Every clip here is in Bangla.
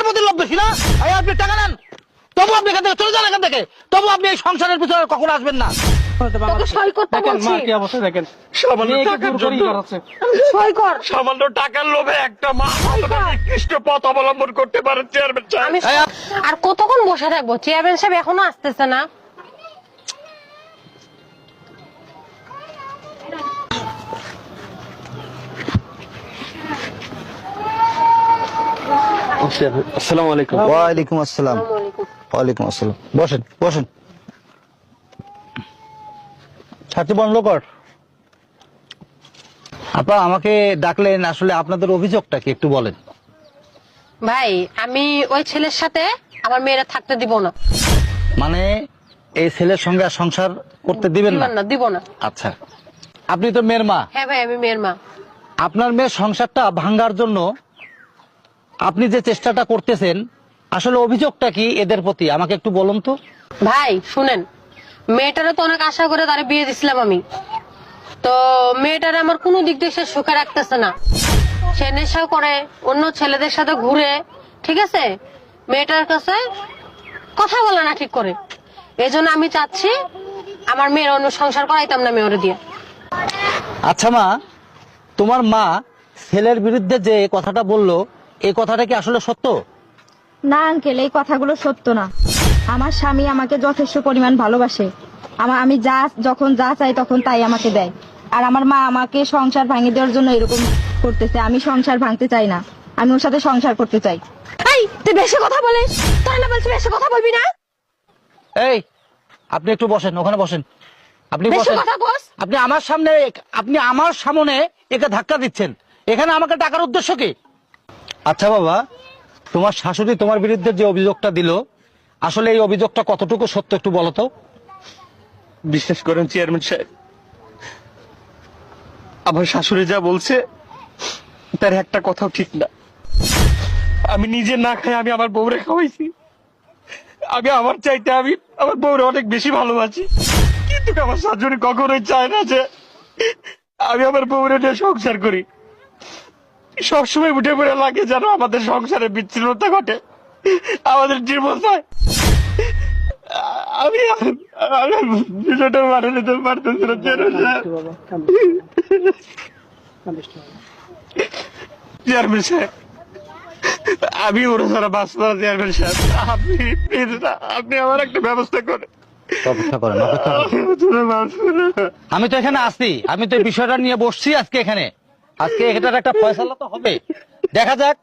টাকার প্রতি লোভ বেশি না? ভাই আপনি টাকা নেন। তবু আপনি এখান থেকে চলে যান এখান থেকে। তবু আপনি এই সংসারের পিছনে কখন আসবেন না। সামান্য টাকার লোভে একটা মা নিকৃষ্ট পথ অবলম্বন করতে পারে চেয়ারম্যান আমি আর কতক্ষণ বসে থাকব? চেয়ারম্যান সাহেব এখনও আসতেছে না। আসসালামু আলাইকুম। ওয়ালাইকুম আসসালাম। ওয়ালাইকুম আসসালাম। বসেন বসেন। ছাত্রী বন্ধ কর। আপা আমাকে ডাকলেন আসলে আপনাদের অভিযোগটা কি একটু বলেন। ভাই আমি ওই ছেলের সাথে আমার মেয়েরা থাকতে দিব না। মানে এই ছেলের সঙ্গে আর সংসার করতে দিবেন না? দিবেন না দিব না। আচ্ছা। আপনি তো মেয়ের মা। হ্যাঁ ভাই আমি মেয়ের মা। আপনার মেয়ের সংসারটা ভাঙ্গার জন্য আপনি যে চেষ্টাটা করতেছেন আসলে অভিযোগটা কি এদের প্রতি? আমাকে একটু বলুন তো। ভাই শুনেন। মেয়েটারে তো অনেক আশা করে তারে বিয়ে দিছিলাম আমি। তো মেয়েটারে আমার কোনো দিক দিয়ে সে সুখে রাখতেছে না। সে নেশাও করে অন্য ছেলেদের সাথে ঘুরে ঠিক আছে? মেয়েটার কাছে কথা বলে না ঠিক করে। এই জন্য আমি চাচ্ছি আমার মেয়ের অন্য সংসার করাইতাম না মেয়ের দিয়ে। আচ্ছা মা তোমার মা ছেলের বিরুদ্ধে যে কথাটা বলল এই কথাটা কি আসলে সত্য? না আঙ্কেল এই কথাগুলো সত্য না। আমার স্বামী আমাকে যথেষ্ট পরিমাণ ভালোবাসে। আমার আমি যা যখন যা চাই তখন তাই আমাকে দেয়। আর আমার মা আমাকে সংসার ভাঙিয়ে দেওয়ার জন্য এরকম করতেছে। আমি সংসার ভাঙতে চাই না। আমি ওর সাথে সংসার করতে চাই। এই তুই বেশি কথা বলে তোর না বলছি বেশি কথা বলবি না? এই আপনি একটু বসেন ওখানে বসেন। আপনি বেশি বসেন। কথা বস আপনি আমার সামনে আপনি আমার সামনে একে ধাক্কা দিচ্ছেন। এখানে আমাকে টাকার উদ্দেশ্য কি? আচ্ছা বাবা, তোমার শাশুড়ি তোমার বিরুদ্ধে যে অভিযোগটা দিল, আসলে এই অভিযোগটা কতটুকু সত্য একটু বলো তো? বিশ্বাস করেন চেয়ারম্যান সাহেব, আমার শাশুড়ি যা বলছে, তার একটা কথাও ঠিক না। আমি নিজে না খাই, আমি আমার বউরে খাওয়াইছি। আমি আমার চাইতে, আমি আমার বউরে অনেক বেশি ভালোবাসি। কিন্তু আমার শাশুড়ি কখনোই চায় না যে আমি আমার বউরে নিয়ে সংসার করি। সবসময় উঠে পড়ে লাগে যেন আমাদের সংসারে বিচ্ছিন্নতা ঘটে। আমাদের জীবন আমি আমি বিষয়টা মানে নিতে পারতেছি না চেয়ারম্যান সাহেব। আমি ওরা চেয়ারম্যান আপনি প্লিজ আপনি আমার একটা ব্যবস্থা করেন। না। আমি তো এখানে আসছি আমি তো বিষয়টা নিয়ে বসছি আজকে এখানে। আজকে এটার একটা ফয়সালা তো হবে। দেখা যাক।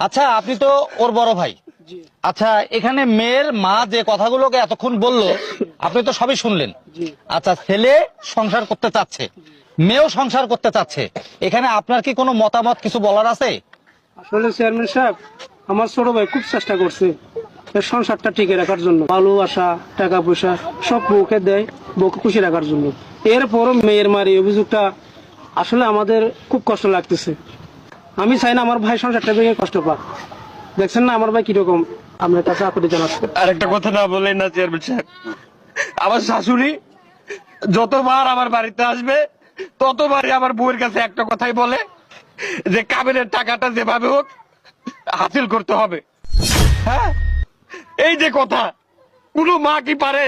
আচ্ছা আপনি তো ওর বড় ভাই। আচ্ছা এখানে মেয়ের মা যে কথাগুলোকে এতক্ষণ বলল আপনি তো সবই শুনলেন। আচ্ছা ছেলে সংসার করতে চাচ্ছে মেয়েও সংসার করতে চাচ্ছে। এখানে আপনার কি কোনো মতামত কিছু বলার আছে? আসলে চেয়ারম্যান সাহেব আমার ছোট ভাই খুব চেষ্টা করছে সংসারটা টিকে রাখার জন্য। ভালোবাসা টাকা পয়সা সব বউকে দেয় বউকে খুশি রাখার জন্য। এরপরও মেয়ের মারি অভিযোগটা আসলে আমাদের খুব কষ্ট লাগতেছে। আমি চাই না আমার ভাই সংসারটা ভেঙে কষ্ট পাক। দেখছেন না আমার ভাই কীরকম? আপনার কাছে আপত্তি জানাচ্ছে। আর একটা কথা না বলেন না চেয়ারম্যান সাহেব। আমার শাশুড়ি যতবার আমার বাড়িতে আসবে ততবারই আমার বউয়ের কাছে একটা কথাই বলে যে কাবিনের টাকাটা যেভাবে হোক হাসিল করতে হবে। হ্যাঁ? এই যে কথা কোনো মা কি পারে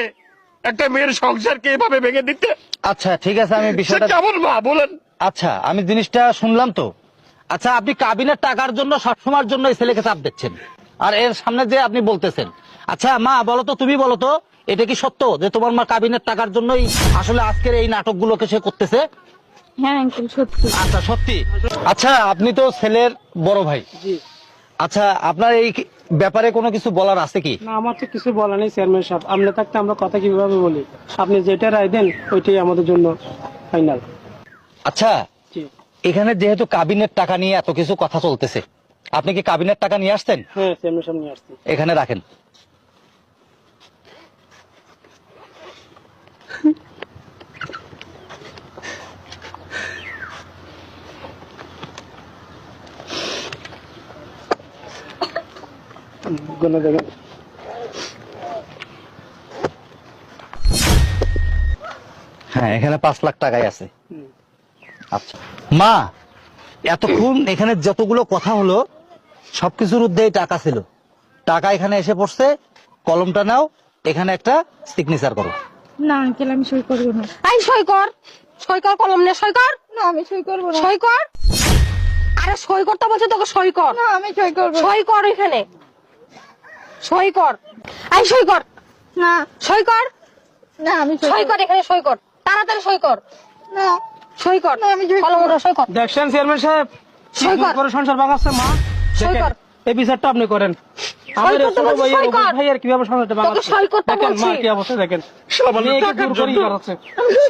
একটা মেয়ের সংসারকে এভাবে ভেঙে দিতে? আচ্ছা ঠিক আছে আমি বিষয়টা কেমন মা বলেন। আচ্ছা আমি জিনিসটা শুনলাম তো। আচ্ছা আপনি কাবিনের টাকার জন্য সবসময়ের জন্য এই ছেলেকে চাপ দিচ্ছেন। আর এর সামনে যে আপনি বলতেছেন। আচ্ছা মা বলো তো তুমি বলো তো এটা কি সত্য যে তোমার মা কাবিনের টাকার জন্যই আসলে আজকের এই নাটকগুলোকে সে করতেছে? হ্যাঁ সত্যি। আচ্ছা সত্যি? আচ্ছা আপনি তো ছেলের বড় ভাই। আচ্ছা আপনার এই ব্যাপারে কোনো কিছু বলার আছে কি? না আমার তো কিছু বলা নেই চেয়ারম্যান সাহেব। আপনি থাকতে আমরা কথা কীভাবে বলি? আপনি যেটা রায় দেন ওইটাই আমাদের জন্য ফাইনাল আচ্ছা এখানে যেহেতু কাবিনের টাকা নিয়ে এত কিছু কথা চলতেছে আপনি কি কাবিনের টাকা নিয়ে আসতেন? হ্যাঁ এখানে রাখেন। দেখেন হ্যাঁ এখানে পাঁচ লাখ টাকাই আছে। আচ্ছা। মা এতক্ষণ এখানে যতগুলো কথা হলো সবকিছুর উদ্দেশ্যে টাকা ছিল। টাকা এখানে এসে পড়ছে কলমটা নাও এখানে একটা সিগনেচার করো। না আঙ্কেল আমি সই করব না। আই সই কর। সই কর কলম নে সই কর। না আমি সই করব না। সই কর। আরে সই করতে বলছে তোকে সই কর। না আমি সই করব সই কর এখানে। সই কর। আই সই কর। না। সই কর। না আমি সই সই কর এখানে সই কর। তাড়াতাড়ি সই কর। না। সই কর না, সই কলম করব। উঠো, সই কর দেখছেন চেয়ারম্যান সাহেব? সই কর। করে সংসার ভাঙাচ্ছে মা। সই কর। এই বিচারটা আপনি করেন। আমার ছোট ভাইয়ের ভাইয়ের কীভাবে সংসারটা ভাঙাচ্ছে সই করতে দেখেন মা কি অবস্থা দেখেন। সামান্য টাকার জন্য।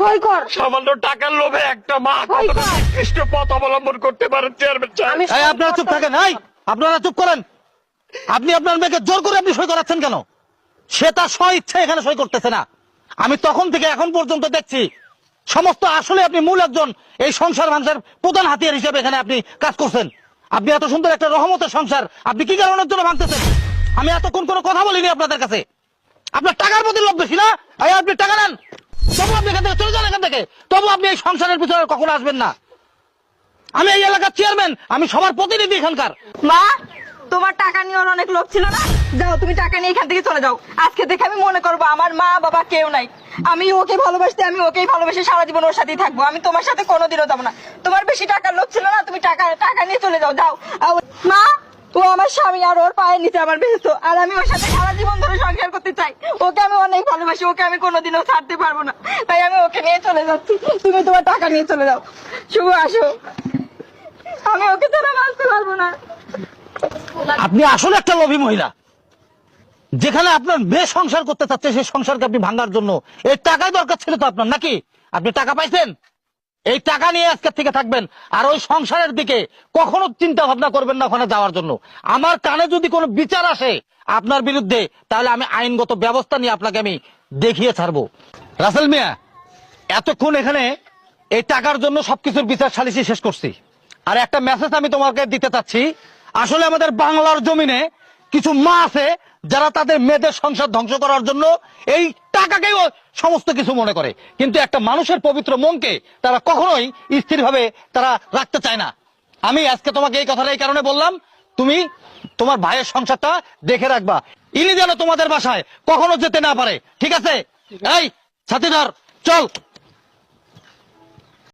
সই কর সামান্য টাকার লোভে একটা মা সই নিকৃষ্ট পথ অবলম্বন করতে পারে চেয়ারম্যান সাহেব? আমি এই আপনারা চুপ থাকেন এই আপনারা চুপ করেন। আপনি আপনার মেয়েকে জোর করে আপনি সই করাচ্ছেন কেন? সে তার স্ব ইচ্ছে এখানে সই করতেছে না। আমি তখন থেকে এখন পর্যন্ত দেখছি সমস্ত আসলে আপনি মূল একজন এই সংসার মানুষের প্রধান হাতিয়ার হিসেবে এখানে আপনি কাজ করছেন। আপনি এত সুন্দর একটা রহমতের সংসার, আপনি কি কারণের জন্য ভাঙতেছেন? আমি এতক্ষণ কোনো কথা বলিনি আপনাদের কাছে। আপনার টাকার প্রতি লোভ বেশি না? আপনি টাকা নেন। তবু আপনি এখান থেকে চলে যান এখান থেকে। তবু আপনি এই সংসারের পিছনে কখনো আসবেন না। আমি এই এলাকার চেয়ারম্যান আমি সবার প্রতিনিধি এখানকার। মা, তোমার টাকা নিয়ে অনেক লোভ ছিল না? যাও, তুমি টাকা নিয়ে এখান থেকে চলে যাও। আজকে দেখে আমি মনে করব আমার মা বাবা কেউ নাই। আমি ওকে ভালোবাসতে, আমি ওকেই ভালোবেসে সারা জীবন ওর সাথেই থাকব। আমি তোমার সাথে কোনোদিনও যাব না। তোমার বেশি টাকার লোভ ছিল না, তুমি টাকা টাকা নিয়ে চলে যাও যাও। মা, ও আমার স্বামী আর ওর পায়ের নিচে আমার বেহেস্ত আর আমি ওর সাথে সারা জীবন ধরে সংসার করতে চাই। ওকে আমি অনেক ভালোবাসি, ওকে আমি কোনোদিনও ছাড়তে পারব না। তাই আমি ওকে নিয়ে চলে যাচ্ছি। তুমি তোমার টাকা নিয়ে চলে যাও। শুভ আসো। আমি ওকে ছাড়া বাঁচতে পারব না। আপনি আসলে একটা লোভী মহিলা। যেখানে আপনার মেয়ে সংসার করতে চাচ্ছে, সেই সংসারকে আপনি ভাঙার জন্য। এই টাকাই দরকার ছিল তো আপনার, নাকি? আপনি টাকা পাইছেন? এই টাকা নিয়ে আজকের থেকে থাকবেন। আর ওই সংসারের দিকে কখনো চিন্তা ভাবনা করবেন না ওখানে যাওয়ার জন্য। আমার কানে যদি কোনো বিচার আসে আপনার বিরুদ্ধে, তাহলে আমি আইনগত ব্যবস্থা নিয়ে আপনাকে আমি দেখিয়ে ছাড়বো। রাসেল মিয়া, এতক্ষণ এখানে এই টাকার জন্য সবকিছুর বিচার সালিসি শেষ করছি। আর একটা মেসেজ আমি তোমাকে দিতে চাচ্ছি। আসলে আমাদের বাংলার জমিনে কিছু মা আছে যারা তাদের মেয়েদের সংসার ধ্বংস করার জন্য এই টাকাকেও সমস্ত কিছু মনে করে। কিন্তু একটা মানুষের পবিত্র মনকে তারা কখনোই স্থিরভাবে তারা রাখতে চায় না। আমি আজকে তোমাকে এই কথাটা এই কারণে বললাম তুমি তোমার ভাইয়ের সংসারটা দেখে রাখবা। ইনি যেন তোমাদের বাসায় কখনো যেতে না পারে। ঠিক আছে? এই সাথীদার চল।